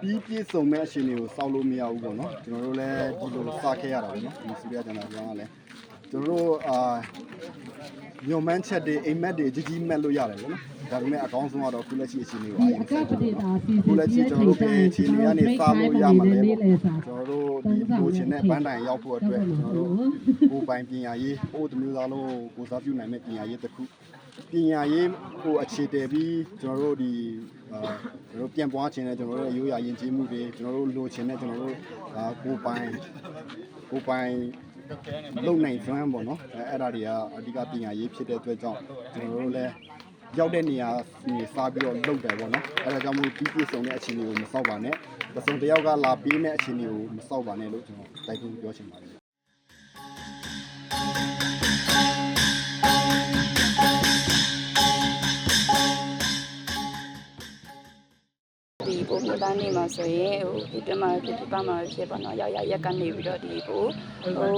ပြီးပြည့်စုံမဲ့အခြေအနေကိုစောက်လို့မရဘူးပေါ့နော်ကျွန်တော်တို့လည်းဒီလိုစခဲ့ရတာပေါ့နော်ဒီစီရီယာကျန်တာပြောင်းကလည်းကျွန်တော်တို့အာညုံမန်းချက်တွေအိမ်မက်တွေကြီးကြီးမက်လို့ရတယ်ပေါ့နော်ဒါပေမဲ့အကောင်းဆုံးကတော့ခုလက်ရှိအခြေအနေကိုအာရုံစိုက်ကြည့်ပါခုလက်ရှိကျွန်တော်တို့ပဲအခြေအနေကနေစလို့ရမှာလဲပေါ့ကျွန်တော်တို့ဒီလိုချင်တဲ့ဘန်းတိုင်ရောက်ဖို့အတွက်ကျွန်တော်တို့ကိုယ်ပိုင်ပညာရေးဟိုတမျိုးသားလုံးကိုစားပြုနိုင်မဲ့ပညာရေးတစ်ခု ပညာရေးဟိုအခြေတည်ပြီးကျွန်တော်တို့ဒီအာကျွန်တော်တို့ပြန်ပွားခြင်းနဲ့ကျွန်တော်တို့ရဲ့ရိုးရာယဉ်ကျေးမှုတွေကျွန်တော်တို့လိုချင်တဲ့ကျွန်တော်တို့အာကိုယ်ပိုင်ကိုယ်ပိုင်လုံနိုင်စွမ်းပေါ့နော်အဲအဲ့ဒါတွေကအဓိကပညာရေးဖြစ်တဲ့အတွက်ကြောင့်ကျွန်တော်တို့လည်းရောက်တဲ့နေရာနေစားပြီးတော့လုပ်တယ်ပေါ့နော်အဲ့ဒါကြောင့်မို့ဒီပြည့်စုံတဲ့အခြေအနေကိုမစောက်ပါနဲ့ပစုံတစ်ယောက်ကလာပေးမဲ့အခြေအနေကိုမစောက်ပါနဲ့လို့ကျွန်တော်တိုက်တွန်းပြောချင်ပါတယ် ဒီပုံပြသားနေမှာဆိုရင်ဟိုဒီတမဖြစ်ဒီပမှာဖြစ်ပါတော့ရောက်ရရက်ကနေပြီးတော့ဒီကိုဟို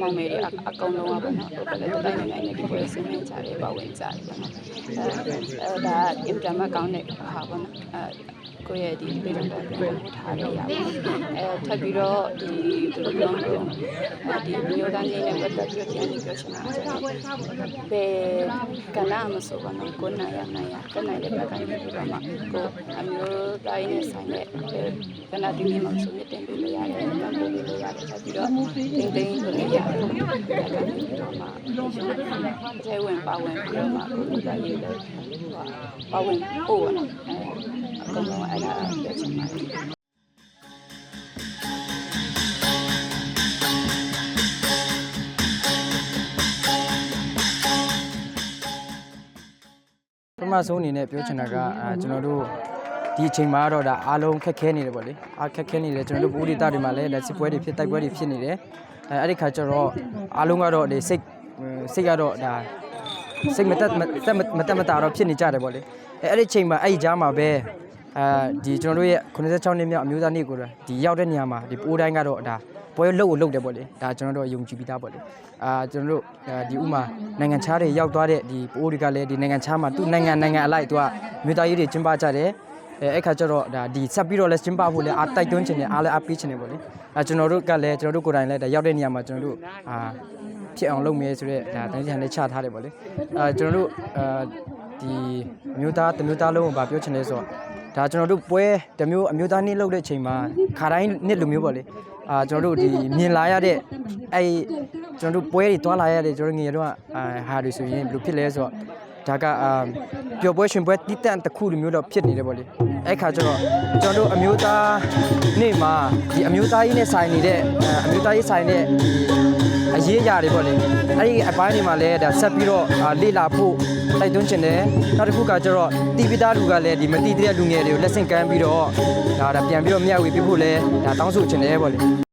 မောင်မယ်တွေအအကောင်လုံးอ่ะပေါ့နော်ဟိုကလည်းတိုင်းနိုင်နေဒီကိုဆင်းနေကြတယ်ပါဝင်ကြတယ်ပေါ့နော်အဲအဲဒါအင်တာမကောင်းတဲ့ဟာပေါ့နော်အဲကိုယ့်ရဲ့ဒီပြည်တော်ပြန်ပို့ထားရရပါအဲထပ်ပြီးတော့ဒီဘယ်လိုပြောမလဲဒီမျိုးသားနေနဲ့ပတ်သက်ပြီးပြန်ပြောချင်တာဘယ်ကလာမဆိုပါတော့ကိုနိုင်ရနိုင်ရကနိုင်တဲ့ဘက်ကနေပြီးတော့မှကိုအမျိုးသားနဲ့ဆိုင်တဲ့ကနာတီမျိုးမှဆိုနေတင်ပေးလို့ရတယ်တန်ဖိုးပေးလို့ရတယ်ထပ်ပြီးတော့တင်းတင်းလို့ရတယ်ဒါကနေပြီးတော့မှကျဲဝင်ပါဝင်ပြီးတော့မှကိုလူသားရေးလို့ပါဝင်ပို့ရအောင်အကုန်လုံးအဲ့ဒါပြောချင်ပါတယ် ပထမဆုံးအနေနဲ့ပြောချင်တာကအာကျွန်တော်တို့ ဒီအချိန်မှာတော့ဒါအားလုံးခက်ခဲနေတယ်ပေါ့လေအားခက်ခဲနေတယ်ကျွန်တော်တို့ဘူဒီတာတွေမှာလည်းလက်စစ်ပွဲတွေဖြစ်တိုက်ပွဲတွေဖြစ်နေတယ်အဲအဲ့ဒီခါကျတော့အားလုံးကတော့ဒီစိတ်စိတ်ကတော့ဒါစိတ်မတက်မတက်မတက်မတာတော့ဖြစ်နေကြတယ်ပေါ့လေအဲအဲ့ဒီအချိန်မှာအဲ့ဒီကြားမှာပဲအာဒီကျွန်တော်တို့ရဲ့86နှစ်မြောက်အမျိုးသားနေ့ကိုဒီရောက်တဲ့နေရာမှာဒီပိုးတိုင်းကတော့ဒါပွဲလုတ်ကိုလုတ်တယ်ပေါ့လေဒါကျွန်တော်တို့ယုံကြည်ပြီးသားပေါ့လေအာကျွန်တော်တို့ဒီဥမာနိုင်ငံခြားတွေရောက်သွားတဲ့ဒီပိုးတွေကလည်းဒီနိုင်ငံခြားမှာသူ့နိုင်ငံနိုင်ငံအလိုက်သူကမြို့သားရေးတွေကျင်းပကြတယ် အဲအဲ့ခါကျတော့ဒါဒီဆက်ပြီးတော့လဲကျင်းပဖို့လဲအားတိုက်တွန်းချင်တယ်အားလဲအားပေးချင်တယ်ပေါ့လေအဲကျွန်တော်တို့ကလည်းကျွန်တော်တို့ကိုယ်တိုင်လည်းဒါရောက်တဲ့နေရာမှာကျွန်တော်တို့အာဖြစ်အောင်လုပ်မယ်ဆိုတော့ဒါတိုင်းချန်လေးချထားတယ်ပေါ့လေအဲကျွန်တော်တို့အာဒီအမျိုးသားတစ်မျိုးသားလုံးကိုဗာပြောချင်လဲဆိုတော့ဒါကျွန်တော်တို့ပွဲတစ်မျိုးအမျိုးသားနေ့လုပ်တဲ့အချိန်မှာခါတိုင်းနှစ်လိုမျိုးပေါ့လေအာကျွန်တော်တို့ဒီမြင်လာရတဲ့အဲကျွန်တော်တို့ပွဲတွေတွားလာရတဲ့ကျွန်တော်ငယ်တော့အာဟာတွေဆိုရင်ဘယ်လိုဖြစ်လဲဆိုတော့ဒါကအာ ပျော်ပွဲရှင်ပွဲတီးတန့်တစ်ခုလိုမျိုးတော့ဖြစ်နေတယ်ပေါ့လေအဲ့ခါကျတော့ကျွန်တော်တို့အမျိုးသားနေ့မှာဒီအမျိုးသားကြီးနဲ့ဆိုင်နေတဲ့အာအမျိုးသားကြီးဆိုင်တဲ့ဒီအရေးအရာတွေပေါ့လေအဲ့ဒီအပိုင်းတွေမှာလည်းဒါဆက်ပြီးတော့အာလေ့လာဖို့တိုက်တွန်းချင်တယ်နောက်တစ်ခုကကျတော့တီဗီသားလူကလည်းဒီမတီးတဲ့လူငယ်တွေကိုလက်ဆင့်ကမ်းပြီးတော့ဒါဒါပြန်ပြီးတော့မျှဝေပေးဖို့လဲဒါတောင်းဆိုချင်တယ်ပေါ့လေ